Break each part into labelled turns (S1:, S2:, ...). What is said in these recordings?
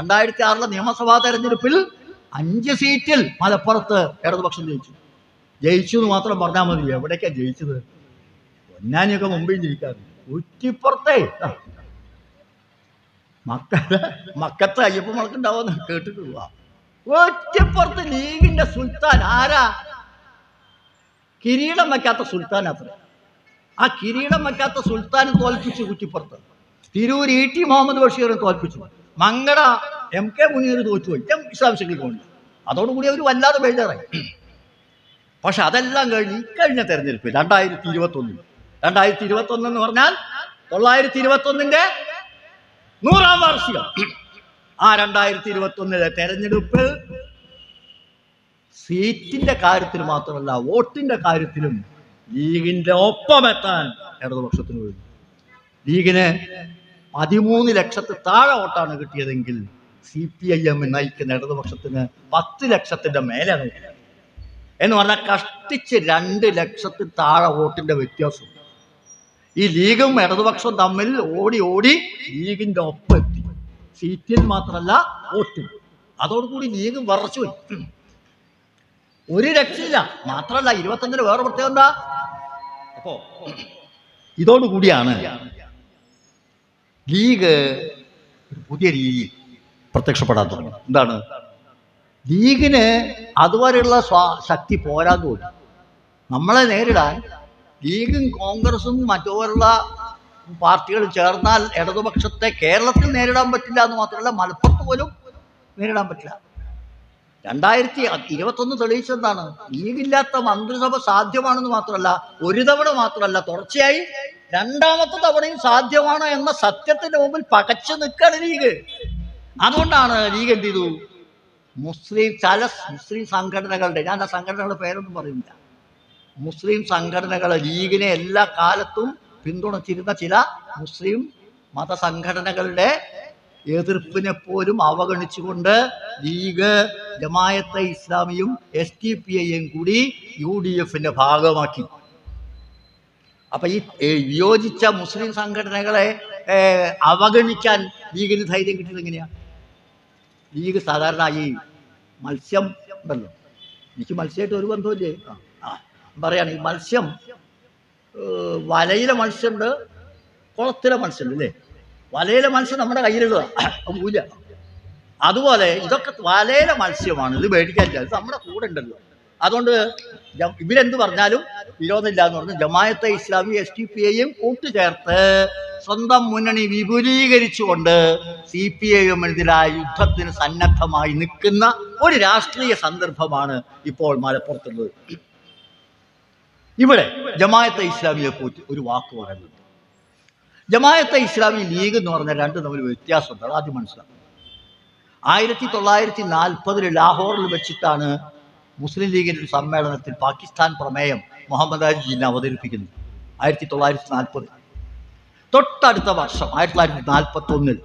S1: രണ്ടായിരത്തി ആറിലെ നിയമസഭാ തെരഞ്ഞെടുപ്പിൽ അഞ്ച് സീറ്റിൽ മലപ്പുറത്ത് ഇടതുപക്ഷം ജയിച്ചു. ജയിച്ചു എന്ന് മാത്രം പറഞ്ഞാൽ മതി. എവിടേക്കാ ജയിച്ചത്? പൊന്നാനിയൊക്കെ മുമ്പിൽ ജയിക്കാറ് കുറ്റിപ്പുറത്തെ മക്ക മക്കത്തെ അയ്യപ്പ മുളക്കുണ്ടാവുമെന്ന് കേട്ടിട്ടുള്ള. ഒറ്റപ്പുറത്ത് ലീഗിന്റെ സുൽത്താൻ ആരാ? കിരീടം വയ്ക്കാത്ത സുൽത്താൻ അത്ര. ആ കിരീടം വയ്ക്കാത്ത സുൽത്താൻ തോൽപ്പിച്ചു കുറ്റിപ്പുറത്ത് തിരൂർ ഇ ടി മുഹമ്മദ് ബഷീറും തോൽപ്പിച്ചു. മങ്കട എം കെ മുനീർ തോറ്റുപോയി എം വിശദാംശങ്ങൾക്ക് കൊണ്ട് അതോടുകൂടി അവർ വല്ലാതെ ബേജാറായി പക്ഷെ അതെല്ലാം കഴിഞ്ഞ് കഴിഞ്ഞ തെരഞ്ഞെടുപ്പ് രണ്ടായിരത്തി ഇരുപത്തൊന്നിൽ രണ്ടായിരത്തി ഇരുപത്തൊന്ന് എന്ന് പറഞ്ഞാൽ തൊള്ളായിരത്തി ഇരുപത്തൊന്നിന്റെ നൂറാം വാർഷികം. ആ രണ്ടായിരത്തി ഇരുപത്തൊന്നിലെ തെരഞ്ഞെടുപ്പ് സീറ്റിന്റെ കാര്യത്തിൽ മാത്രമല്ല വോട്ടിന്റെ കാര്യത്തിലും ലീഗിന്റെ ഒപ്പമെത്താൻ ഇടതുപക്ഷത്തിന് കഴിഞ്ഞു. ലീഗിന് പതിമൂന്ന് ലക്ഷത്തിൽ താഴെ വോട്ടാണ് കിട്ടിയതെങ്കിൽ സി പി ഐ എം നയിക്കുന്ന ഇടതുപക്ഷത്തിന് പത്ത് ലക്ഷത്തിന്റെ മേലെ കിട്ടി. എന്ന് പറഞ്ഞാൽ കഷ്ടിച്ച് രണ്ട് ലക്ഷത്തിൽ താഴെ വോട്ടിന്റെ വ്യത്യാസം. ഈ ലീഗും ഇടതുപക്ഷവും തമ്മിൽ ഓടി ഓടി ലീഗിന്റെ ഒപ്പം എത്തി. സീറ്റിൽ മാത്രമല്ല വോട്ടിൽ. അതോടുകൂടി ലീഗ് വറച്ചു ഒരു രക്ഷയില്ല. മാത്രമല്ല ഇരുപത്തഞ്ചിന് വേറെ പ്രത്യേകം എന്താ? അപ്പോ ഇതോടുകൂടിയാണ് ലീഗ് പുതിയ രീതിയിൽ പ്രത്യക്ഷപ്പെടാൻ തുടങ്ങി. എന്താണ്? ലീഗിന് അതുവരെയുള്ള സ്വാ ശക്തി പോരാൻ തോന്നി നമ്മളെ നേരിടാൻ ലീഗും കോൺഗ്രസും മറ്റുപോലുള്ള പാർട്ടികൾ ചേർന്നാൽ ഇടതുപക്ഷത്തെ കേരളത്തിൽ നേരിടാൻ പറ്റില്ല എന്ന് മാത്രമല്ല മലപ്പുറത്ത് പോലും നേരിടാൻ പറ്റില്ല. രണ്ടായിരത്തി ഇരുപത്തൊന്ന് തെളിയിച്ചെന്താണ് ലീഗില്ലാത്ത മന്ത്രിസഭ സാധ്യമാണെന്ന് മാത്രമല്ല ഒരു തവണ മാത്രമല്ല തുടർച്ചയായി രണ്ടാമത്തെ തവണയും സാധ്യമാണ് എന്ന സത്യത്തിന്റെ മുമ്പിൽ പകച്ചു നിൽക്കുകയാണ് ലീഗ്. അതുകൊണ്ടാണ് ലീഗ് എന്ത് ചെയ്തു? മുസ്ലിം ചില മുസ്ലിം സംഘടനകളുടെ ഞാൻ ആ സംഘടനകളുടെ പേരൊന്നും പറയുന്നില്ല. മുസ്ലിം സംഘടനകൾ ലീഗിനെ എല്ലാ കാലത്തും പിന്തുണച്ചിരുന്ന ചില മുസ്ലിം മതസംഘടനകളുടെ എതിർപ്പിനെ പോലും അവഗണിച്ചുകൊണ്ട് ലീഗ് ജമായത്തെ ഇസ്ലാമിയും എസ് ടി പി ഐയും കൂടി യു ഡി എഫിന്റെ ഭാഗമാക്കി. അപ്പൊ ഈ വിയോജിച്ച മുസ്ലിം സംഘടനകളെ അവഗണിക്കാൻ ലീഗിന് ധൈര്യം കിട്ടിയത് എങ്ങനെയാ? ലീഗ് സാധാരണ ഈ മത്സ്യം ഉണ്ടല്ലോ. എനിക്ക് മത്സ്യമായിട്ട് ഒരു ബന്ധമില്ലേ ആ പറയാണ് ഈ മത്സ്യം വലയിലെ മത്സ്യമുണ്ട് കുളത്തിലെ മത്സ്യമുണ്ട് അല്ലേ? വലയിലെ മത്സ്യം നമ്മുടെ കയ്യിലുള്ളത്. അത് അതുപോലെ ഇതൊക്കെ വലയിലെ മത്സ്യമാണ്. ഇത് മേടിക്കാനില്ല ഇത് നമ്മുടെ കൂടെ ഉണ്ടല്ലോ. അതുകൊണ്ട് ഇവരെന്ത് പറഞ്ഞാലും വിരോധമില്ല എന്ന് പറഞ്ഞു Jamaate Islami S T P ഐയും കൂട്ടുചേർത്ത് സ്വന്തം മുന്നണി വിപുലീകരിച്ചുകൊണ്ട് സി പി ഐയും എതിരായ യുദ്ധത്തിന് സന്നദ്ധമായി നിൽക്കുന്ന ഒരു രാഷ്ട്രീയ സന്ദർഭമാണ് ഇപ്പോൾ മലപ്പുറത്തുള്ളത്. ഇവിടെ ജമായത്തെ ഇസ്ലാമിയെ കുറിച്ച് ഒരു വാക്ക് പറയുന്നുണ്ട്. ജമായത്തെ ഇസ്ലാമി ലീഗ് എന്ന് പറഞ്ഞ രണ്ട് തമ്മിൽ വ്യത്യാസമുണ്ട്. അത് ആദ്യം മനസ്സിലാക്കും ആയിരത്തി തൊള്ളായിരത്തി നാൽപ്പതിൽ ലാഹോറിൽ വെച്ചിട്ടാണ് മുസ്ലിം ലീഗിന്റെ ഒരു സമ്മേളനത്തിൽ പാകിസ്ഥാൻ പ്രമേയം മുഹമ്മദ് അലി അവതരിപ്പിക്കുന്നത്. ആയിരത്തി തൊള്ളായിരത്തി നാൽപ്പത് തൊട്ടടുത്ത വർഷം ആയിരത്തി തൊള്ളായിരത്തി നാൽപ്പത്തി ഒന്നിൽ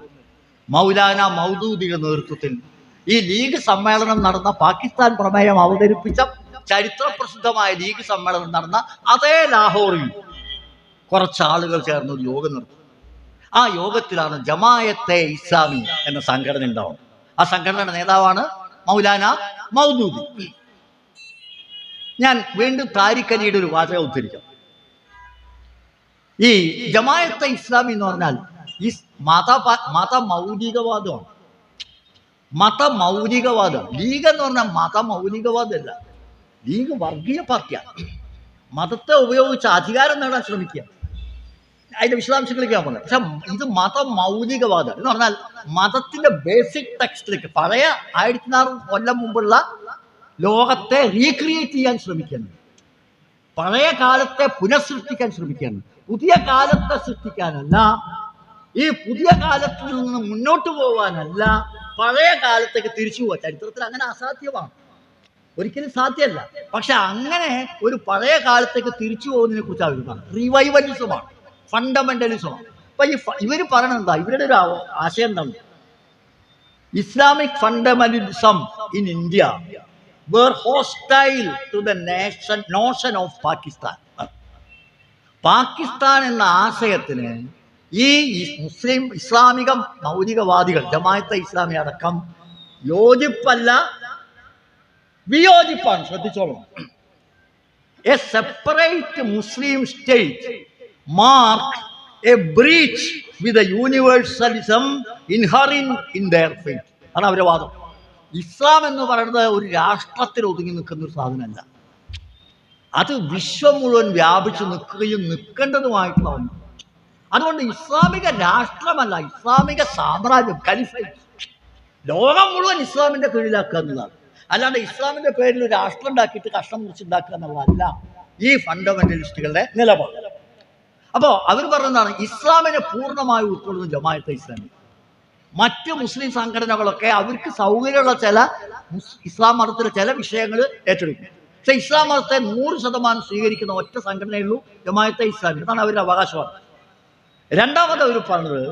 S1: മൗലാന മൗദൂദിയുടെ നേതൃത്വത്തിൽ ഈ ലീഗ് സമ്മേളനം നടന്ന പാകിസ്ഥാൻ പ്രമേയം അവതരിപ്പിച്ച ചരിത്ര പ്രസിദ്ധമായ ലീഗ് സമ്മേളനം നടന്ന അതേ ലാഹോറിൽ കുറച്ച് ആളുകൾ ചേർന്ന് ഒരു യോഗം നടത്തി. ആ യോഗത്തിലാണ് ജമായത്തെ ഇസ്ലാമി എന്ന സംഘടന ഉണ്ടാവുന്നത്. ആ സംഘടനയുടെ നേതാവാണ് മൗലാന മൗദൂദി. ഞാൻ വീണ്ടും താരിഖലിയുടെ ഒരു വാചകം ഉദ്ധരിക്കാം. ഈ ജമായത്തെ ഇസ്ലാമി എന്ന് പറഞ്ഞാൽ ഈ മത മത മൗലികവാദമാണ്. മത മൗലികവാദം. ലീഗ് എന്ന് പറഞ്ഞാൽ മത മൗലികവാദമല്ല. ലീഗ് വർഗീയ പാർട്ടിയാണ്. മതത്തെ ഉപയോഗിച്ച് അധികാരം നേടാൻ ശ്രമിക്കുക. അതിന്റെ വിശദാംശങ്ങളിലേക്ക് ഞാൻ പറഞ്ഞു പക്ഷെ ഇത് മത മൗലികവാദം. എന്ന് പറഞ്ഞാൽ മതത്തിന്റെ ബേസിക് ടെക്സ്റ്റിലേക്ക് പഴയ ആയിരത്തി നാറ് കൊല്ലം മുമ്പുള്ള ലോകത്തെ റീക്രിയേറ്റ് ചെയ്യാൻ ശ്രമിക്കുന്നു പഴയ കാലത്തെ പുനഃസൃഷ്ടിക്കാൻ ശ്രമിക്കുകയാണ്. പുതിയ കാലത്തെ സൃഷ്ടിക്കാനല്ല ഈ പുതിയ കാലത്തിൽ നിന്ന് മുന്നോട്ട് പോകാനല്ല പഴയ കാലത്തേക്ക് തിരിച്ചു പോവാ ചരിത്രത്തിൽ അങ്ങനെ അസാധ്യമാണ്. ഒരിക്കലും സാധ്യമല്ല. പക്ഷെ അങ്ങനെ ഒരു പഴയ കാലത്തേക്ക് തിരിച്ചു പോകുന്നതിനെ കുറിച്ച് പറഞ്ഞു റിവൈവലിസമാണ് ഫണ്ടമെന്റലിസമാണ് അപ്പൊ ഈ ഇവർ പറയണത് എന്താ? ഇവരുടെ ഒരു ആശയം എന്താണ്? Islamic fundamentalism in India where hostile to the nation notion of Pakistan Pakistan എന്ന ആശയത്തിന് ഈ മുസ്ലിം ഇസ്ലാമിക മൗലികവാദികൾ ജമാഅത്തെ ഇസ്ലാമി അടക്കം യോജിപ്പല്ല വിയോജിപ്പാണ്. ശ്രദ്ധിച്ചോളൂ. A separate Muslim state mark a breach with universalism inhering in their faith ആണ് അവരുടെ വാദം. ഇസ്ലാം എന്ന് പറയുന്നത് ഒരു രാഷ്ട്രത്തിൽ ഒതുങ്ങി നിൽക്കുന്ന ഒരു സാധനമല്ല. അത് വിശ്വം മുഴുവൻ വ്യാപിച്ച് നിൽക്കുകയും നിൽക്കേണ്ടതുമായിട്ടുള്ള ഒന്ന് അതുകൊണ്ട് ഇസ്ലാമിക രാഷ്ട്രമല്ല ഇസ്ലാമിക സാമ്രാജ്യം കലിഫൈറ്റ് ലോകം മുഴുവൻ ഇസ്ലാമിന്റെ കീഴിലാക്കുക എന്നുള്ളതാണ്. അല്ലാണ്ട് ഇസ്ലാമിന്റെ പേരിൽ ഒരു രാഷ്ട്രം ഉണ്ടാക്കിയിട്ട് കഷ്ടം മുറിച്ചുണ്ടാക്കുക എന്നുള്ളതല്ല ഈ ഫണ്ടമെന്റലിസ്റ്റുകളുടെ നിലപാട്. അപ്പോൾ അവർ പറയുന്നതാണ് ഇസ്ലാമിനെ പൂർണമായി ഉൾക്കൊള്ളുന്ന ജമാഅത്തെ ഇസ്ലാമി. മറ്റ് മുസ്ലിം സംഘടനകളൊക്കെ അവർക്ക് സൗകര്യമുള്ള ചില ഇസ്ലാം മതത്തിലെ ചില വിഷയങ്ങൾ ഏറ്റെടുക്കും. പക്ഷെ ഇസ്ലാം മതത്തെ നൂറ് ശതമാനം സ്വീകരിക്കുന്ന ഒറ്റ സംഘടനയുള്ളൂ ജമാഅത്തെ ഇസ്ലാമി. അതാണ് അവരുടെ അവകാശവാദം. രണ്ടാമത് അവർ പറഞ്ഞത്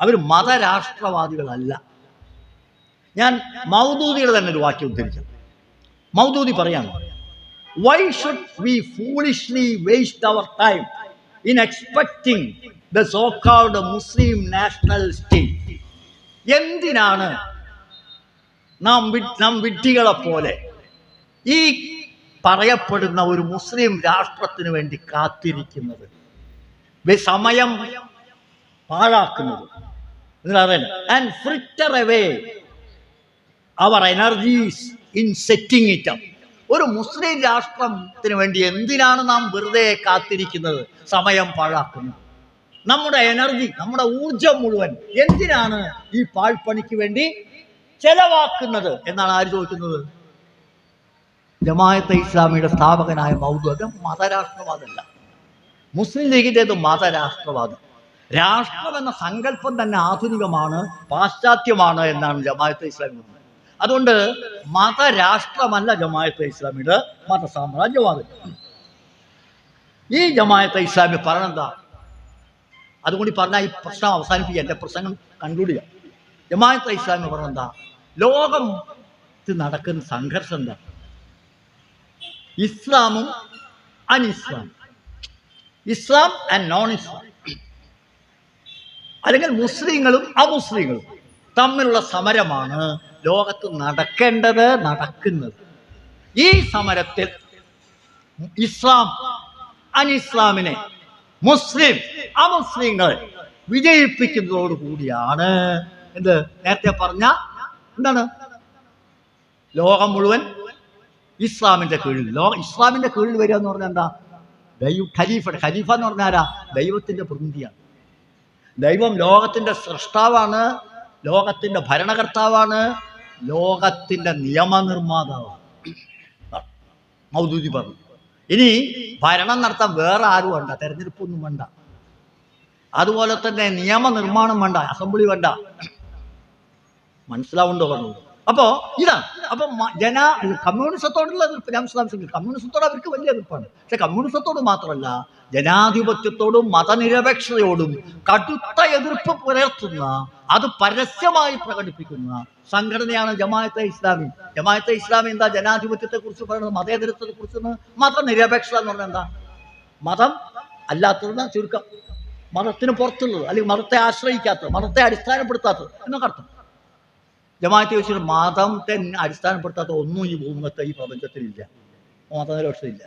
S1: അവർ മതരാഷ്ട്രവാദികളല്ല. ഞാൻ മൗദൂദിയുടെ തന്നെ ഒരു വാക്യം ഉദ്ധരിച്ചത് മൗദൂദി പറയാണ് why should we foolishly waste our time in expecting the so called Muslim national state എന്തിനാണ് നാം നാം വിഡ്ഢികളെ പോലെ ഈ പറയപ്പെടുന്ന ഒരു മുസ്ലിം രാഷ്ട്രത്തിന് വേണ്ടി കാത്തിരിക്കുന്നത്? സമയം പാഴാക്കുന്നത്. Our energies in setting it up ഒരു മുസ്ലിം രാഷ്ട്രത്തിന് വേണ്ടി എന്തിനാണ് നാം വെറുതെ കാത്തിരിക്കുന്നത്? സമയം പാഴാക്കുന്നത് നമ്മുടെ എനർജി നമ്മുടെ ഊർജം മുഴുവൻ എന്തിനാണ് ഈ പാഴ്പണിക്ക് വേണ്ടി ചെലവാക്കുന്നത് എന്നാണ് ആര് ചോദിക്കുന്നത്? ജമായത്തെ ഇസ്ലാമിയുടെ സ്ഥാപകനായ മൗദൂദ് മതരാഷ്ട്രവാദമല്ല. മുസ്ലിം ലീഗിന്റെത് മതരാഷ്ട്രവാദം. രാഷ്ട്രം എന്ന സങ്കല്പം തന്നെ ആധുനികമാണ് പാശ്ചാത്യമാണ് എന്നാണ് ജമായത്തെ ഇസ്ലാമി അതുകൊണ്ട് മതരാഷ്ട്രമല്ല ജമായത്തെ ഇസ്ലാമിയുടെ മതസാമ്രാജ്യവാദം. ഈ ജമായത്തെ ഇസ്ലാമി പറഞ്ഞെന്താ അതുകൊണ്ട് പറഞ്ഞാൽ ഈ പ്രശ്നം അവസാനിപ്പിക്കുക. എന്റെ പ്രസംഗം കൺക്ലൂഡ് ജമായത്തെ ഇസ്ലാമി പറഞ്ഞെന്താ ലോകം നടക്കുന്ന സംഘർഷം എന്താ? ഇസ്ലാമും അനിസ്ലാമും. ഇസ്ലാം ആൻഡ് നോൺ ഇസ്ലാം അല്ലെങ്കിൽ മുസ്ലിങ്ങളും അമുസ്ലിങ്ങളും തമ്മിലുള്ള സമരമാണ് ലോകത്ത് നടക്കേണ്ടത് നടക്കുന്നത്. ഈ സമരത്തിൽ ഇസ്ലാം അനിസ്ലാമിനെ മുസ്ലിം അമുസ്ലിങ്ങൾ വിജയിപ്പിക്കുന്നതോടുകൂടിയാണ്. എന്ത്? നേരത്തെ പറഞ്ഞ എന്താണ്? ലോകം മുഴുവൻ ഇസ്ലാമിന്റെ കീഴിൽ ലോക ഇസ്ലാമിന്റെ കീഴിൽ വരിക എന്ന് പറഞ്ഞാൽ എന്താ? ദൈവ ഖലീഫ ഖലീഫ എന്ന് പറഞ്ഞാൽ ആരാ? ദൈവത്തിന്റെ പ്രതിനിധിയാണ്. ദൈവം ലോകത്തിന്റെ സൃഷ്ടാവാണ് ലോകത്തിന്റെ ഭരണകർത്താവാണ് ലോകത്തിന്റെ നിയമനിർമ്മാതാവാണ് മൗദൂദി പറഞ്ഞു. ഇനി ഭരണം നടത്താൻ വേറെ ആരും വേണ്ട തെരഞ്ഞെടുപ്പൊന്നും വേണ്ട. അതുപോലെ തന്നെ നിയമനിർമ്മാണം വേണ്ട അസംബ്ലി വേണ്ട. മനസ്സിലാവുണ്ടോ പറഞ്ഞു അപ്പോ ഇതാണ്. അപ്പൊ ജന കമ്മ്യൂണിസത്തോടുള്ള എതിർപ്പ്. ഞാൻ മനസ്സിലാക്കി കമ്മ്യൂണിസത്തോട് അവർക്ക് വലിയ എതിർപ്പാണ്. പക്ഷെ കമ്മ്യൂണിസത്തോട് മാത്രമല്ല ജനാധിപത്യത്തോടും മതനിരപേക്ഷതയോടും കടുത്ത എതിർപ്പ് പുലർത്തുന്ന അത് പരസ്യമായി പ്രകടിപ്പിക്കുന്ന സംഘടനയാണ് ജമാഅത്തെ ഇസ്ലാമി. ജമാഅത്തെ ഇസ്ലാമി എന്താ ജനാധിപത്യത്തെക്കുറിച്ച് പറയുന്നത്? മതേതരത്വത്തെ കുറിച്ച് മതനിരപേക്ഷത എന്ന് പറഞ്ഞാൽ എന്താ? മതം അല്ലാത്തതെന്ന ചുരുക്കം. മതത്തിന് പുറത്തുള്ളത് അല്ലെങ്കിൽ മതത്തെ ആശ്രയിക്കാത്തത് മതത്തെ അടിസ്ഥാനപ്പെടുത്താത്തത് എന്നൊക്കെ അർത്ഥം. ജമാഅത്തെ ചോദിച്ചിട്ട് മതത്തെ അടിസ്ഥാനപ്പെടുത്താത്ത ഒന്നും ഈ ഭൂമുഖത്ത് ഈ പ്രപഞ്ചത്തിലില്ല. മതനിരപേക്ഷതയില്ല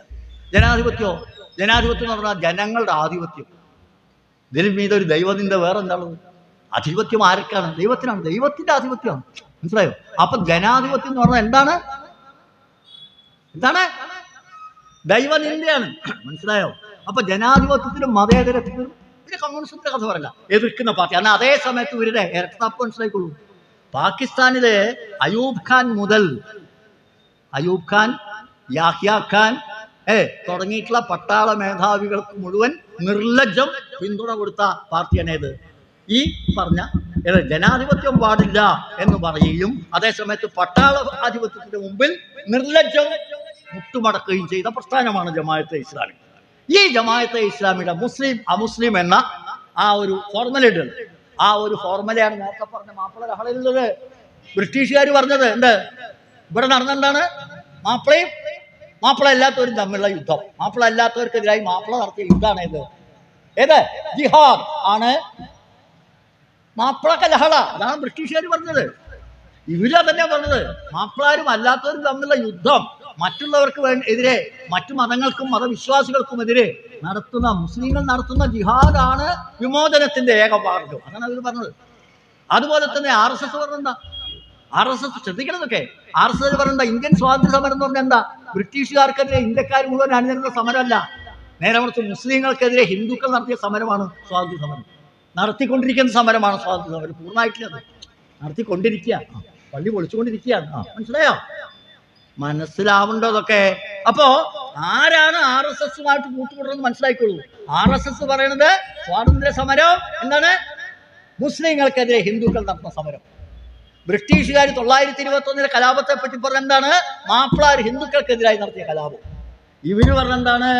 S1: ജനാധിപത്യമോ ജനാധിപത്യം? എന്ന് പറഞ്ഞാൽ ജനങ്ങളുടെ ആധിപത്യം. ഇതിന് മീതെ ഒരു ദൈവത്തിന്റെ വേറെ എന്താണുള്ളത് ആധിപത്യം ആരൊക്കെയാണ്? ദൈവത്തിനാണ്. ദൈവത്തിന്റെ ആധിപത്യമാണ് മനസ്സിലായോ? അപ്പൊ ജനാധിപത്യം എന്ന് പറഞ്ഞാൽ എന്താണ്? എന്താണ്? ദൈവനിന്ദയാണ്. മനസ്സിലായോ? അപ്പൊ ജനാധിപത്യത്തിലും മതേതരത്തിലും പിന്നെ കമ്മ്യൂണിസത്തിന്റെ കഥ പറയല്ല. എതിർക്കുന്ന പാർട്ടി. എന്നാൽ അതേ സമയത്ത് ഇവരുടെ ഇരട്ടത്തപ്പ് മനസ്സിലായിക്കൊള്ളൂ. പാകിസ്ഥാനിലെ അയൂബ് ഖാൻ മുതൽ അയൂബ് ഖാൻ യാഹ്യ ഖാൻ ഏ തുടങ്ങിയിട്ടുള്ള പട്ടാള മേധാവികൾക്ക് മുഴുവൻ നിർലജ്ജം പിന്തുണ കൊടുത്ത പാർട്ടിയാണ് ഏത്? ഈ പറഞ്ഞ ജനാധിപത്യം പാടില്ല എന്ന് പറയുകയും അതേസമയത്ത് പട്ടാള ആധിപത്യത്തിന്റെ മുമ്പിൽ നിർലജ്ജം മുട്ടുമടക്കുകയും ചെയ്ത പ്രസ്ഥാനമാണ് ജമാഅത്തെ ഇസ്ലാമി. ഈ ജമാഅത്തെ ഇസ്ലാമിയുടെ മുസ്ലിം അമുസ്ലിം എന്ന ആ ഒരു ഫോർമുലയുണ്ട് ആ ഒരു ഫോർമുലയാണ് നേരത്തെ പറഞ്ഞ മാപ്പിള ലഹളയിലുള്ളത് ബ്രിട്ടീഷുകാർ പറഞ്ഞത്. എന്ത്? ഇവിടെ നടന്നെന്താണ്? മാപ്പിളയും മാപ്പിള അല്ലാത്തവരും തമ്മിലുള്ള യുദ്ധം. മാപ്പിള അല്ലാത്തവർക്കെതിരായി മാപ്പിള നടത്തിയ യുദ്ധമാണ് ഇത്. ഏത്? ജിഹാദ് ആണ്. മാപ്പിളക്ക ലഹള. അതാണ് ബ്രിട്ടീഷുകാർ പറഞ്ഞത്. ഇവർ തന്നെ പറഞ്ഞത്. മാപ്പിളാരും അല്ലാത്തവരും തമ്മിലുള്ള യുദ്ധം മറ്റുള്ളവർക്ക് എതിരെ മറ്റു മതങ്ങൾക്കും മതവിശ്വാസികൾക്കും എതിരെ നടത്തുന്ന മുസ്ലിങ്ങൾ നടത്തുന്ന ജിഹാദാണ് വിമോചനത്തിന്റെ ഏക മാർഗം അങ്ങനെ അവർ പറഞ്ഞത്. അതുപോലെ തന്നെ ആർ എസ് എസ് പറഞ്ഞെന്താ ആർ എസ് എസ് ശ്രദ്ധിക്കണതൊക്കെ ആർ എസ് എസ് പറഞ്ഞ ഇന്ത്യൻ സ്വാതന്ത്ര്യ സമരം എന്ന് പറഞ്ഞാൽ എന്താ? ബ്രിട്ടീഷുകാർക്കെതിരെ ഇന്ത്യക്കാർ മുഴുവൻ അണിനിരുന്ന സമരമല്ല. നേരെ മറിച്ച് മുസ്ലിങ്ങൾക്കെതിരെ ഹിന്ദുക്കൾ നടത്തിയ സമരമാണ് സ്വാതന്ത്ര്യ സമരം. നടത്തിക്കൊണ്ടിരിക്കുന്ന സമരമാണ് സ്വാതന്ത്ര്യ സമരം. പൂർണമായിട്ടില്ല നടത്തിക്കൊണ്ടിരിക്കുക. പള്ളി പൊളിച്ചുകൊണ്ടിരിക്കുകയാണ് ആ മനസ്സിലായോ മനസ്സിലാവേണ്ടതൊക്കെ അപ്പോ ആരാണ് ആർ എസ് എസുമായിട്ട് കൂട്ടുകൂടുന്നത് മനസ്സിലാക്കിക്കൊള്ളൂ ആർ എസ് എസ് പറയണത് സ്വാതന്ത്ര്യ സമരം എന്താണ്? മുസ്ലിങ്ങൾക്കെതിരെ ഹിന്ദുക്കൾ നടത്തുന്ന സമരം. ബ്രിട്ടീഷുകാർ തൊള്ളായിരത്തി ഇരുപത്തി ഒന്നിലെ കലാപത്തെ പറ്റി പറഞ്ഞ എന്താണ്? മാപ്പിളാർ ഹിന്ദുക്കൾക്കെതിരായി നടത്തിയ കലാപം. ഇവർ പറഞ്ഞ എന്താണ്?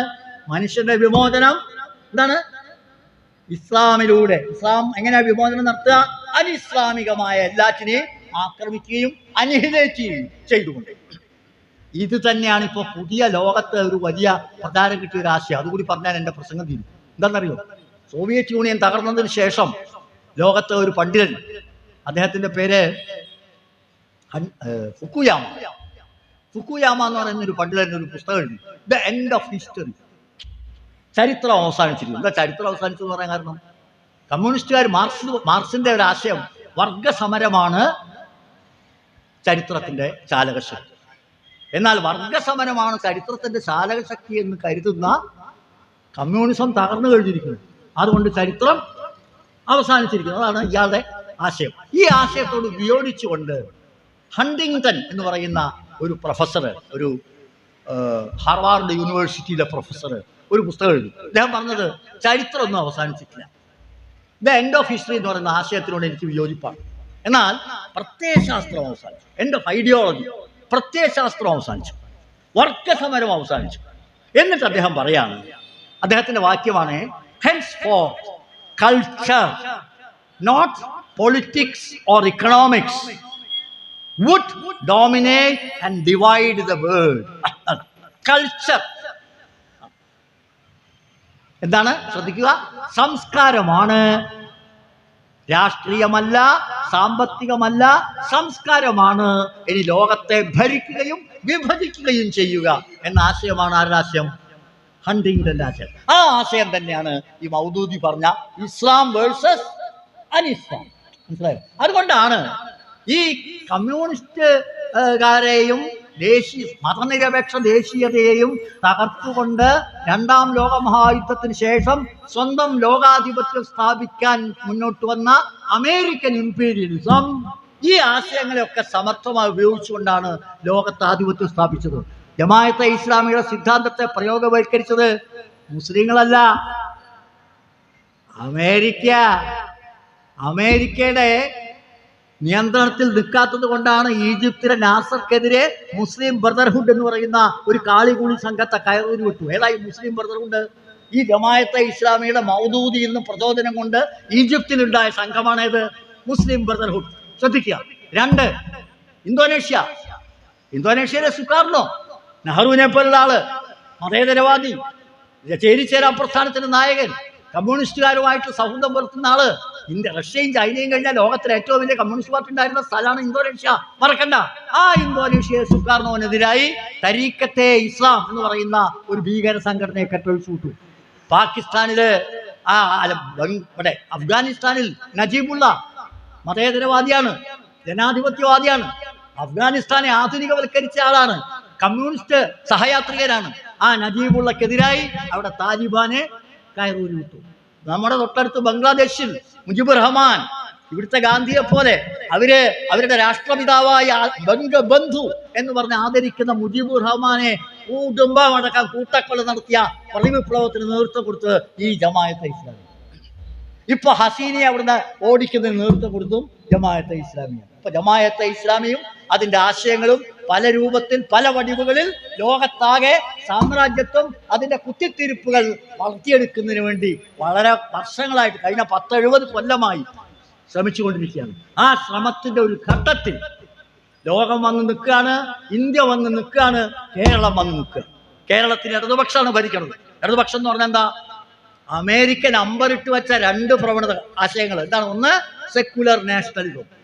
S1: മനുഷ്യന്റെ വിമോചനം എന്താണ്? ഇസ്ലാമിലൂടെ. ഇസ്ലാം എങ്ങനെയാ വിമോചനം നടത്തുക? അനിസ്ലാമികമായ എല്ലാറ്റിനെയും ആക്രമിക്കുകയും അനിഹിലേറ്റുകയും ചെയ്തുകൊണ്ട്. ഇത് തന്നെയാണ് ഇപ്പോൾ പുതിയ ലോകത്ത് ഒരു വലിയ പ്രധാനം കിട്ടിയ ഒരു ആശയം. അതുകൂടി പറഞ്ഞാൽ എന്റെ പ്രസംഗം തീരും. എന്താണെന്നറിയോ? സോവിയറ്റ് യൂണിയൻ തകർന്നതിന് ശേഷം ലോകത്തെ ഒരു പണ്ഡിതൻ അദ്ദേഹത്തിന്റെ പേര് ഫുക്കുയാമ. ഫുക്കുയാമ എന്ന് പറയുന്ന ഒരു പണ്ഡിതൻ ഒരു പുസ്തകം എഴുതി ദ എൻഡ് ഓഫ് ഹിസ്റ്ററി. ചരിത്രം അവസാനിച്ചിരിക്കുന്നു. എന്താ ചരിത്രം അവസാനിച്ചു എന്ന് പറയാൻ കാരണം? കമ്മ്യൂണിസ്റ്റുകാർ മാർക്സ് മാർക്സിന്റെ ഒരു ആശയം വർഗസമരമാണ് ചരിത്രത്തിന്റെ ചാലകശക്തി. എന്നാൽ വർഗസമരമാണ് ചരിത്രത്തിന്റെ ചാലകശക്തി എന്ന് കരുതുന്ന കമ്മ്യൂണിസം തകർന്നു കഴിഞ്ഞിരിക്കുന്നു അതുകൊണ്ട് ചരിത്രം അവസാനിച്ചിരിക്കുന്നു. അതാണ് ഇയാളുടെ ആശയം. ഈ ആശയത്തോട് വിയോജിച്ചുകൊണ്ട് ഹണ്ടിങ്ടൺ എന്ന് പറയുന്ന ഒരു പ്രൊഫസർ ഒരു ഹർവാർഡ് ഹാർവാർഡ് യൂണിവേഴ്സിറ്റിയിലെ പ്രൊഫസർ ഒരു പുസ്തകം എഴുതി. അദ്ദേഹം പറഞ്ഞത് ചരിത്രമൊന്നും അവസാനിച്ചിട്ടില്ല. ദ എൻഡ് ഓഫ് ഹിസ്റ്ററി എന്ന് പറയുന്ന ആശയത്തിനോട് എനിക്ക് വിയോജിപ്പാണ്. എന്നാൽ പ്രത്യയശാസ്ത്രം അവസാനിച്ചു. End of ideology. പ്രത്യയശാസ്ത്രം അവസാനിച്ചു. വർഗസമരം അവസാനിച്ചു. എന്നിട്ട് അദ്ദേഹം പറയാണ് അദ്ദേഹത്തിന്റെ വാക്യമാണ് hence for culture not politics or economics would dominate and divide the world culture എന്താണ്? ശ്രദ്ധിക്കുക. സംസ്കാരമാണ് രാഷ്ട്രീയമല്ല സാമ്പത്തികമല്ല സംസ്കാരമാണ്. ഇനി ലോകത്തെ ഭരിക്കുകയും വിഭജിക്കുകയും ചെയ്യുക എന്ന ആശയമാണ് ആരുടെ ആശയം? ഹണ്ടിങ്ടന്റെ ആശയം. ആ ആശയം തന്നെയാണ് ഈ മൗദൂദി പറഞ്ഞ ഇസ്ലാം വേഴ്സസ് അനിസ്ലാം. മനസ്സിലായോ? അതുകൊണ്ടാണ് ഈ കമ്മ്യൂണിസ്റ്റുകാരെയും ദേശീയ മതനിരപേക്ഷ ദേശീയതയെയും തകർത്തുകൊണ്ട് രണ്ടാം ലോക മഹായുദ്ധത്തിന് ശേഷം സ്വന്തം ലോകാധിപത്യം സ്ഥാപിക്കാൻ മുന്നോട്ട് വന്ന അമേരിക്കൻ ഇംപീരിയലിസം ഈ ആശയങ്ങളെയൊക്കെ സമർത്ഥമായി ഉപയോഗിച്ചുകൊണ്ടാണ് ലോകത്ത് ആധിപത്യം സ്ഥാപിച്ചത്. ജമായത്തെ ഇസ്ലാമിയുടെ സിദ്ധാന്തത്തെ പ്രയോഗവൽക്കരിച്ചത് മുസ്ലിങ്ങളല്ല. അമേരിക്ക അമേരിക്കയുടെ നിയന്ത്രണത്തിൽ നിൽക്കാത്തത് കൊണ്ടാണ് ഈജിപ്തിലെ നാസർക്കെതിരെ മുസ്ലിം ബ്രദർഹുഡ് എന്ന് പറയുന്ന ഒരു കാളികൂളി സംഘത്തെ കയറൂരി വിട്ടു. ഏതായി മുസ്ലിം ബ്രദർഹുഡ്? ഈ ജമായത്തെ ഇസ്ലാമിയുടെ മൗദൂദിയിൽ നിന്ന് പ്രചോദനം കൊണ്ട് ഈജിപ്തിലുണ്ടായ സംഘമാണേത് മുസ്ലിം ബ്രദർഹുഡ്. ശ്രദ്ധിക്കുക. രണ്ട് ഇന്തോനേഷ്യ. ഇന്തോനേഷ്യയിലെ സുക്കാർണോ? നെഹ്റുവിനെ പോലുള്ള ആൾ. മതേതരവാദി. ചേരിചേരാ പ്രസ്ഥാനത്തിന്റെ നായകൻ. കമ്മ്യൂണിസ്റ്റുകാരുമായിട്ട് സൗഹൃദം പുലർത്തുന്ന ആൾ. ഇന്ത്യ റഷ്യയും ചൈനയും കഴിഞ്ഞാൽ ലോകത്തിലെ ഏറ്റവും വലിയ കമ്മ്യൂണിസ്റ്റ് പാർട്ടി ഉണ്ടായിരുന്ന സ്ഥലമാണ് ഇന്തോനേഷ്യ. മറക്കണ്ട. ആ ഇന്തോനേഷ്യയെ സുക്കാർണോനെതിരായി തരീക്കത്തെ ഇസ്ലാം എന്ന് പറയുന്ന ഒരു ഭീകര സംഘടനയെ കെട്ടൊഴിച്ചു വിട്ടു പാകിസ്ഥാനിൽ ആ ഇവിടെ അഫ്ഗാനിസ്ഥാനിൽ നജീബുള്ള മതേതരവാദിയാണ് ജനാധിപത്യവാദിയാണ്. അഫ്ഗാനിസ്ഥാനെ ആധുനികവൽക്കരിച്ച ആളാണ്. കമ്മ്യൂണിസ്റ്റ് സഹയാത്രികനാണ്. ആ നജീബുള്ളക്കെതിരായി അവിടെ താലിബാനെ കയറൂരി വിട്ടു. നമ്മുടെ തൊട്ടടുത്ത് ബംഗ്ലാദേശിൽ മുജിബുർ റഹ്മാൻ ഇവിടുത്തെ ഗാന്ധിയെ പോലെ അവർ അവരുടെ രാഷ്ട്രപിതാവായ ബംഗബന്ധു എന്ന് പറഞ്ഞ് ആദരിക്കുന്ന മുജിബുർ റഹ്മാനെ കുടുംബമടക്കം കൂട്ടക്കൊല നടത്തിയ പ്രതിവിപ്ലവത്തിന് നേതൃത്വം കൊടുത്ത് ഈ ജമായത്തെ ഇസ്ലാമി. ഇപ്പൊ ഹസീനെ അവിടുന്ന് ഓടിക്കുന്നതിന് നേതൃത്വം കൊടുത്തും ജമായത്തെ ഇസ്ലാമിയാണ്. ഇപ്പൊ ജമായത്തെ ഇസ്ലാമിയും അതിന്റെ ആശയങ്ങളും പല രൂപത്തിൽ പല വടിവുകളിൽ ലോകത്താകെ സാമ്രാജ്യത്വം അതിന്റെ കുത്തിത്തിരിപ്പുകൾ വളർത്തിയെടുക്കുന്നതിന് വേണ്ടി വളരെ വർഷങ്ങളായിട്ട് കഴിഞ്ഞ പത്തെഴുപത് കൊല്ലമായി ശ്രമിച്ചുകൊണ്ടിരിക്കുകയാണ്. ആ ശ്രമത്തിന്റെ ഒരു ഘട്ടത്തിൽ ലോകം വന്ന് നിൽക്കുകയാണ് ഇന്ത്യ വന്ന് നിൽക്കുകയാണ് കേരളം വന്ന് നിൽക്കുക. കേരളത്തിന് ഇടതുപക്ഷമാണ് ഭരിക്കുന്നത്. ഇടതുപക്ഷം എന്ന് പറഞ്ഞാൽ എന്താ? അമേരിക്കൻ അമ്പരിട്ട് വെച്ച രണ്ട് പ്രവണത ആശയങ്ങൾ. എന്താണ്? ഒന്ന് സെക്യുലർ നാഷണലിസം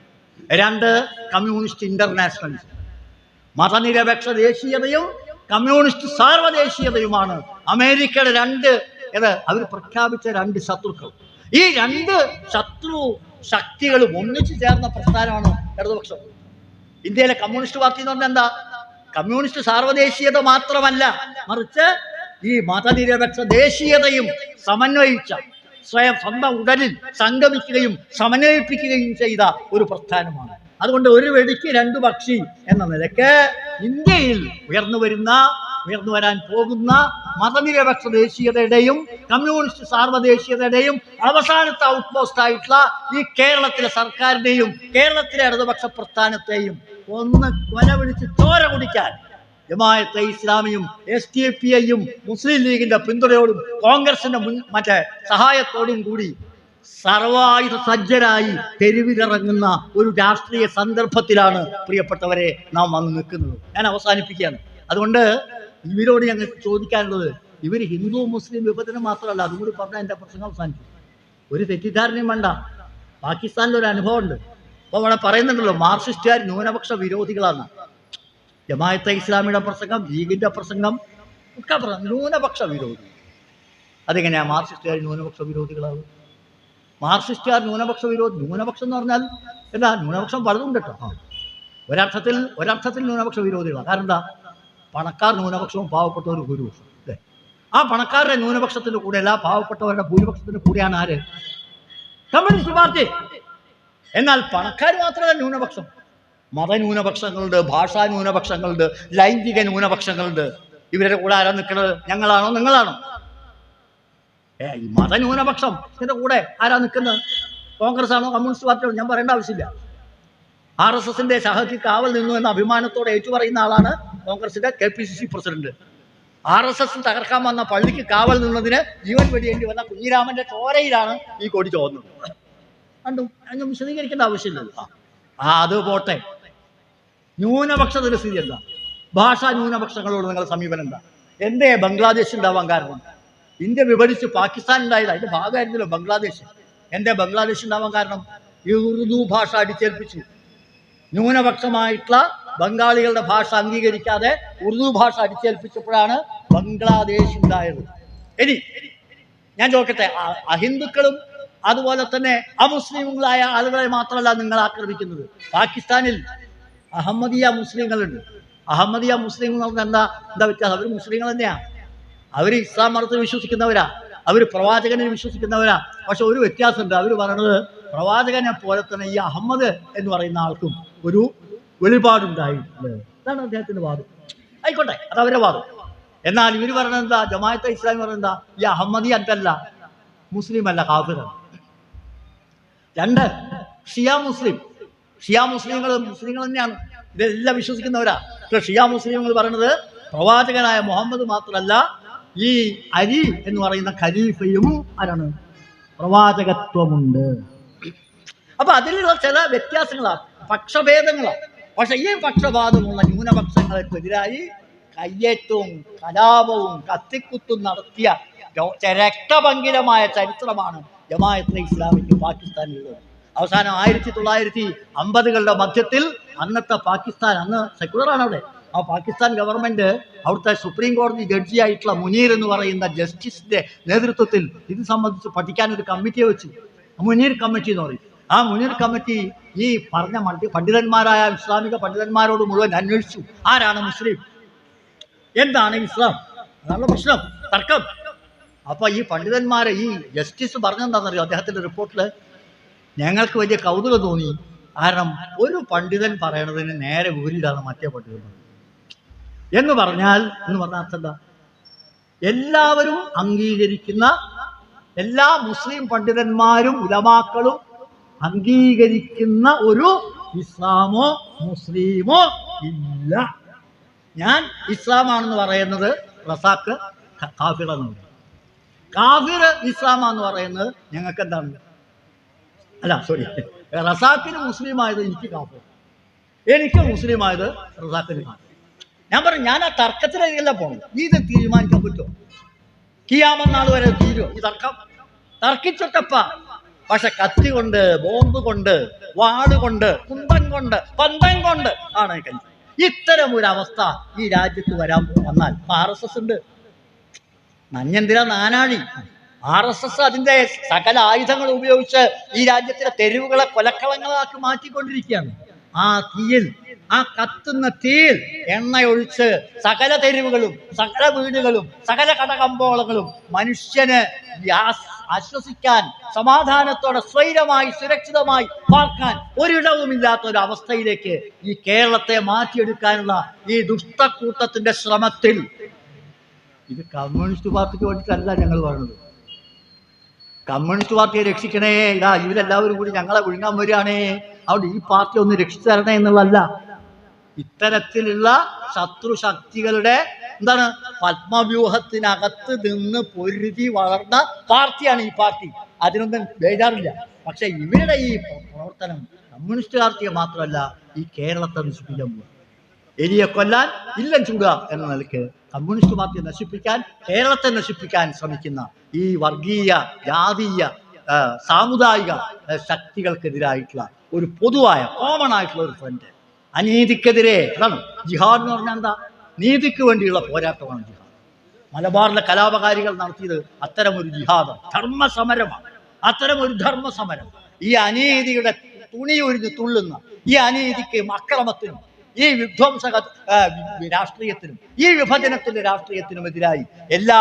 S1: രണ്ട് കമ്മ്യൂണിസ്റ്റ് ഇന്റർനാഷണലിസം മതനിരപേക്ഷ ദേശീയതയും കമ്മ്യൂണിസ്റ്റ് സാർവദേശീയതയുമാണ് അമേരിക്കയുടെ രണ്ട് ഇത് അവർ പ്രഖ്യാപിച്ച രണ്ട് ശത്രുക്കൾ. ഈ രണ്ട് ശത്രു ശക്തികളും ഒന്നിച്ചു ചേർന്ന പ്രസ്ഥാനമാണ് ഇടതുപക്ഷം. ഇന്ത്യയിലെ കമ്മ്യൂണിസ്റ്റ് പാർട്ടി എന്ന് പറഞ്ഞാൽ എന്താ? കമ്മ്യൂണിസ്റ്റ് സാർവദേശീയത മാത്രമല്ല മറിച്ച് ഈ മതനിരപേക്ഷ ദേശീയതയും സമന്വയിച്ച സ്വയം സ്വന്തം ഉടലിൽ സംഗമിക്കുകയും സമന്വയിപ്പിക്കുകയും ചെയ്ത ഒരു പ്രസ്ഥാനമാണ്. അതുകൊണ്ട് ഒരു വെടിക്ക് രണ്ടു പക്ഷി എന്ന നിലയ്ക്ക് ഇന്ത്യയിൽ ഉയർന്നു വരുന്ന ഉയർന്നു വരാൻ പോകുന്ന മതനിരപക്ഷ ദേശീയതയുടെയും കമ്മ്യൂണിസ്റ്റ് സാർവദേശീയതയുടെയും അവസാനത്തെ ഔട്ട് പോസ്റ്റ് ആയിട്ടുള്ള ഈ കേരളത്തിലെ സർക്കാരിനെയും കേരളത്തിലെ ഇടതുപക്ഷ പ്രസ്ഥാനത്തെയും ഒന്ന് കൊല വിളിച്ച് ചോര കുടിക്കാൻ ജമായത്തെ ഇസ്ലാമിയും എസ് ടി പി ഐയും മുസ്ലിം ലീഗിന്റെ പിന്തുണയോടും കോൺഗ്രസിന്റെ മുൻ മറ്റേ സഹായത്തോടും കൂടി സർവായുധ സജ്ജരായി തെരുവിലിറങ്ങുന്ന ഒരു രാഷ്ട്രീയ സന്ദർഭത്തിലാണ് പ്രിയപ്പെട്ടവരെ നാം വന്ന് നിൽക്കുന്നത്. ഞാൻ അവസാനിപ്പിക്കുകയാണ്. അതുകൊണ്ട് ഇവരോട് ഞങ്ങൾക്ക് ചോദിക്കാനുള്ളത് ഇവർ ഹിന്ദു മുസ്ലിം വിഭജനം മാത്രമല്ല അതും കൂടി പറഞ്ഞാൽ എന്റെ പ്രശ്നം അവസാനിക്കും. ഒരു തെറ്റിദ്ധാരണയും വേണ്ട. പാകിസ്ഥാനിൽ ഒരു അനുഭവമുണ്ട്. അപ്പോൾ അവിടെ പറയുന്നുണ്ടല്ലോ മാർക്സിസ്റ്റുകാർ ന്യൂനപക്ഷ വിരോധികളാണ്. ജമായത്തെ ഇസ്ലാമിയുടെ പ്രസംഗം ലീഗിന്റെ പ്രസംഗം ഒക്കെ പറഞ്ഞു ന്യൂനപക്ഷ വിരോധി. അതെങ്ങനെയാ മാർക്സിസ്റ്റുകാർ ന്യൂനപക്ഷ വിരോധികളാവും മാർക്സിസ്റ്റുകാർ ന്യൂനപക്ഷ വിരോധി ന്യൂനപക്ഷം എന്ന് പറഞ്ഞാൽ എന്താ? ന്യൂനപക്ഷം പലതുണ്ട് കേട്ടോ. ആ. ഒരർത്ഥത്തിൽ ഒരർത്ഥത്തിൽ ന്യൂനപക്ഷ വിരോധികളാണ് കാരണം എന്താ? പണക്കാർ ന്യൂനപക്ഷവും പാവപ്പെട്ടവർ ഭൂരിപക്ഷവും അല്ലേ? ആ പണക്കാരുടെ ന്യൂനപക്ഷത്തിന്റെ കൂടെയല്ല പാവപ്പെട്ടവരുടെ ഭൂരിപക്ഷത്തിന്റെ കൂടെയാണ് ആര്? Communist party. എന്നാൽ പണക്കാർ മാത്രമല്ല ന്യൂനപക്ഷം. മതന്യൂനപക്ഷങ്ങളുണ്ട് ഭാഷാ ന്യൂനപക്ഷങ്ങളുണ്ട് ലൈംഗിക ന്യൂനപക്ഷങ്ങളുണ്ട്. ഇവരുടെ കൂടെ ആരാ നിൽക്കുന്നത് ഞങ്ങളാണോ? നിങ്ങളാണോ? ഏ ഈ മതന്യൂനപക്ഷം ഇതിന്റെ കൂടെ ആരാ നിൽക്കുന്നത് കോൺഗ്രസ് ആണോ കമ്മ്യൂണിസ്റ്റ് പാർട്ടിയാണോ? ഞാൻ പറയേണ്ട ആവശ്യമില്ല. ആർ എസ് എസിന്റെ സഹക്ക് കാവൽ നിന്നു എന്ന അഭിമാനത്തോടെ ഏറ്റുപറയുന്ന ആളാണ് കോൺഗ്രസിന്റെ K P C C president. R S S തകർക്കാൻ വന്ന പള്ളിക്ക് കാവൽ നിന്നതിന് ജീവൻ വെടിയേണ്ടി വന്ന കുഞ്ഞിരാമന്റെ ചോരയിലാണ് ഈ കൊടി ചോർന്നത് കണ്ടും? അങ്ങ് വിശദീകരിക്കേണ്ട ആവശ്യമില്ല. ആ അത് പോട്ടെ. ന്യൂനപക്ഷത്തിന്റെ സ്ഥിതി എന്താ? ഭാഷാ ന്യൂനപക്ഷങ്ങളോട് നിങ്ങളുടെ സമീപനം എന്താ? എന്തേ ബംഗ്ലാദേശ് ഉണ്ടാവാൻ കാരണം? ഇന്ത്യ വിഭജിച്ച് പാകിസ്ഥാൻ ഉണ്ടായത് അതിന്റെ ഭാഗമായിരുന്നല്ലോ ബംഗ്ലാദേശ്. എന്റെ ബംഗ്ലാദേശ് ഉണ്ടാവാൻ കാരണം? ഈ ഉറുദു ഭാഷ അടിച്ചേൽപ്പിച്ചു. ന്യൂനപക്ഷമായിട്ടുള്ള ബംഗാളികളുടെ ഭാഷ അംഗീകരിക്കാതെ ഉറുദു ഭാഷ അടിച്ചേൽപ്പിച്ചപ്പോഴാണ് ബംഗ്ലാദേശ് ഉണ്ടായത്. ഇനി ഞാൻ ചോദിക്കട്ടെ അഹിന്ദുക്കളും അതുപോലെ തന്നെ അമുസ്ലിങ്ങളായ ആളുകളെ മാത്രമല്ല നിങ്ങൾ ആക്രമിക്കുന്നത്. പാകിസ്ഥാനിൽ അഹമ്മദിയ മുസ്ലിങ്ങളുണ്ട്. അഹമ്മദിയ മുസ്ലിം എന്താ? എന്താ വ്യത്യാസം? അവർ മുസ്ലിങ്ങൾ തന്നെയാ. അവർ ഇസ്ലാം മതത്തിൽ വിശ്വസിക്കുന്നവരാ. അവർ പ്രവാചകനെ വിശ്വസിക്കുന്നവരാ. പക്ഷെ ഒരു വ്യത്യാസമുണ്ട്. അവർ പറയണത് പ്രവാചകനെ പോലെ തന്നെ ഈ അഹമ്മദ് എന്ന് പറയുന്ന ആൾക്കും ഒരു വെളിപാടുണ്ടായിട്ടുണ്ട് ഇതാണ് അദ്ദേഹത്തിന്റെ വാദം. ആയിക്കോട്ടെ അത് അവരുടെ വാദം. എന്നാൽ ഇവർ പറയുന്നത് എന്താ? ജമാഅത്തെ ഇസ്ലാമി പറയുന്നത് എന്താ? ഈ അഹമ്മദി അല്ല മുസ്ലിം അല്ല കാഫിറാണ് രണ്ട് ഷിയ മുസ്ലിം. ഷിയ മുസ്ലിങ്ങൾ മുസ്ലിങ്ങൾ തന്നെയാണ്. ഇതെല്ലാം വിശ്വസിക്കുന്നവരാ. പക്ഷെ ഷിയ മുസ്ലിങ്ങൾ പറയുന്നത് പ്രവാചകനായ മുഹമ്മദ് മാത്രമല്ല ഈ അരി എന്ന് പറയുന്ന ഖലീഫയും ആരാണ്? പ്രവാചകത്വമുണ്ട്. അപ്പൊ അതിലുള്ള ചില വ്യത്യാസങ്ങളാണ്. പക്ഷഭേദങ്ങളാണ്. പക്ഷെ ഈ പക്ഷപാതമുള്ള ന്യൂനപക്ഷങ്ങൾക്കെതിരായി കയ്യേറ്റവും കലാപവും കത്തിക്കുത്തും നടത്തിയ രക്തപങ്കിലമായ ചരിത്രമാണ് ജമാഅത്തെ ഇസ്ലാമിക്ക് പാകിസ്ഥാനിലുള്ളത്. അവസാനം ആയിരത്തി തൊള്ളായിരത്തി അമ്പതുകളുടെ മധ്യത്തിൽ അന്നത്തെ പാകിസ്ഥാൻ അന്ന് സെക്യുലറാണ് അവിടെ ആ പാകിസ്ഥാൻ ഗവൺമെന്റ് അവിടുത്തെ സുപ്രീം കോടതി ജഡ്ജിയായിട്ടുള്ള മുനീർ എന്ന് പറയുന്ന ജസ്റ്റിസിന്റെ നേതൃത്വത്തിൽ ഇത് സംബന്ധിച്ച് പഠിക്കാൻ ഒരു കമ്മിറ്റിയെ വെച്ചു. മുനീർ കമ്മിറ്റി എന്ന് പറയും. ആ മുനീർ കമ്മിറ്റി ഈ പറഞ്ഞ മൾട്ടി പണ്ഡിതന്മാരായ ഇസ്ലാമിക പണ്ഡിതന്മാരോട് മുഴുവൻ അന്വേഷിച്ചു. ആരാണ് മുസ്ലിം? എന്താണ് ഇസ്ലാം? അതാണ് പ്രശ്നം. തർക്കം. അപ്പൊ ഈ പണ്ഡിതന്മാരെ ഈ ജസ്റ്റിസ് പറഞ്ഞെന്താണെന്നറിയോ? അദ്ദേഹത്തിന്റെ റിപ്പോർട്ടിൽ ഞങ്ങൾക്ക് വലിയ കൗതുകം തോന്നി. കാരണം ഒരു പണ്ഡിതൻ പറയണതിന് നേരെ ഊരിലാണ് മറ്റേ പറയുന്നത്. എന്ന് പറഞ്ഞാൽ എന്ന് പറഞ്ഞ അർത്ഥം എല്ലാവരും അംഗീകരിക്കുന്ന എല്ലാ മുസ്ലിം പണ്ഡിതന്മാരും ഉലമാക്കളും അംഗീകരിക്കുന്ന ഒരു ഇസ്ലാമോ മുസ്ലിമോ ഇല്ല. ഞാൻ ഇസ്ലാമാണെന്ന് പറയുന്നത് റസാക്ക് കാഫിറാണ് കാഫിർ ഇസ്ലാമാന്ന് പറയുന്നത് ഞങ്ങൾക്ക് എന്താണ് അല്ല സോറി റസാക്കിന് മുസ്ലിമായത് എനിക്ക് കാഫിർ എനിക്ക് മുസ്ലിമായത് റസാക്കിന് കാഫിർ ഞാൻ പറഞ്ഞു ഞാൻ ആ തർക്കത്തിലേക്കല്ല പോകണം ഇത് തീരുമാനിക്കാൻ പറ്റുമോ കിയാമെന്നാൾ വരെ തീരും. ഈ തർക്കം. തർക്കിച്ചൊട്ടപ്പ. പക്ഷെ കത്തി കൊണ്ട് ബോംബ് കൊണ്ട് വാട് കൊണ്ട് കുന്തം കൊണ്ട് പന്തം കൊണ്ട് ആണ് ഇത്തരം ഒരു അവസ്ഥ ഈ രാജ്യത്ത് വരാൻ വന്നാൽ ആർ എസ് എസ് ഉണ്ട്. നഞ്ഞന്തിര നാനാഴി. ആർ എസ് എസ് അതിന്റെ സകല ആയുധങ്ങൾ ഉപയോഗിച്ച് ഈ രാജ്യത്തിലെ തെരുവുകളെ കൊലക്കളങ്ങളാക്കി മാറ്റിക്കൊണ്ടിരിക്കുകയാണ്. ആ തീയിൽ ആ കത്തുന്ന തീയിൽ എണ്ണയൊഴിച്ച് സകല തെരുവുകളും സകല വീടുകളും സകല കടകമ്പോളങ്ങളും മനുഷ്യന് ആശ്വസിക്കാൻ സമാധാനത്തോടെ സ്വൈരമായി സുരക്ഷിതമായി പാർക്കാൻ ഒരിടവുമില്ലാത്ത ഒരു അവസ്ഥയിലേക്ക് ഈ കേരളത്തെ മാറ്റിയെടുക്കാനുള്ള ഈ ദുഷ്ടക്കൂട്ടത്തിന്റെ ശ്രമത്തിൽ. ഇത് കമ്മ്യൂണിസ്റ്റ് പാർട്ടിക്ക് വേണ്ടിയിട്ടല്ല ഞങ്ങൾ പറയുന്നത്. കമ്മ്യൂണിസ്റ്റ് പാർട്ടിയെ രക്ഷിക്കണേ. ഇതാ ഇവരെല്ലാവരും കൂടി ഞങ്ങളെ വിഴുങ്ങാൻ വരികയാണേ. അതുകൊണ്ട് ഈ പാർട്ടി ഒന്ന് രക്ഷിച്ചു തരണേ എന്നുള്ളതല്ല. ഇത്തരത്തിലുള്ള ശത്രു ശക്തികളുടെ എന്താണ്? പത്മവ്യൂഹത്തിനകത്ത് നിന്ന് പൊരുതി വളർന്ന പാർട്ടിയാണ് ഈ പാർട്ടി. അതിനൊന്നും ബേജാറില്ല. പക്ഷെ ഇവരുടെ ഈ പ്രവർത്തനം കമ്മ്യൂണിസ്റ്റ് പാർട്ടിയെ മാത്രമല്ല ഈ കേരളത്തെ നശിപ്പിക്കാൻ പോകും എലിയെ കൊല്ലാൻ ഇല്ലം ചൂടുക എന്ന നിലയ്ക്ക് കമ്മ്യൂണിസ്റ്റ് പാർട്ടിയെ നശിപ്പിക്കാൻ കേരളത്തെ നശിപ്പിക്കാൻ ശ്രമിക്കുന്ന ഈ വർഗീയ ജാതീയ സാമുദായിക ശക്തികൾക്കെതിരായിട്ടുള്ള ഒരു പൊതുവായ കോമൺ ആയിട്ടുള്ള ഒരു ഫ്രണ്ട് അനീതിക്കെതിരെ അതാണ് ജിഹാദ് എന്ന് പറഞ്ഞാൽ എന്താ? നീതിക്ക് വേണ്ടിയുള്ള പോരാട്ടമാണ് ജിഹാദ്. മലബാറിലെ കലാപകാരികൾ നടത്തിയത് അത്തരം ഒരു ജിഹാദ്. ധർമ്മസമരമാണ്. അത്തരം ഒരു ധർമ്മസമരം. ഈ അനീതിയുടെ തുണി ഉരിഞ്ഞ് തുള്ളുന്ന ഈ അനീതിക്കും അക്രമത്തിനും ഈ വിധ്വംസ രാഷ്ട്രീയത്തിനും ഈ വിഭജനത്തിന്റെ രാഷ്ട്രീയത്തിനുമെതിരായി എല്ലാ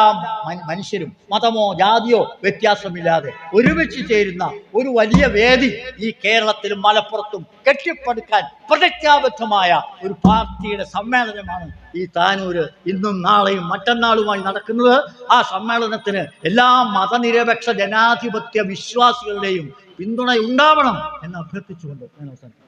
S1: മനുഷ്യരും മതമോ ജാതിയോ വ്യത്യാസമില്ലാതെ ഒരുമിച്ച് ചേരുന്ന ഒരു വലിയ വേദി ഈ കേരളത്തിലും മലപ്പുറത്തും കെട്ടിപ്പടുക്കാൻ പ്രതിജ്ഞാബദ്ധമായ ഒരു പാർട്ടിയുടെ സമ്മേളനമാണ് ഈ താനൂര് ഇന്നും നാളെയും മറ്റന്നാളുമായി നടക്കുന്നത്. ആ സമ്മേളനത്തിന് എല്ലാ മതനിരപേക്ഷ ജനാധിപത്യ വിശ്വാസികളുടെയും പിന്തുണ ഉണ്ടാവണം എന്ന് അഭ്യർത്ഥിച്ചുകൊണ്ട് ഞാൻ അവസാനിപ്പിക്കുന്നു.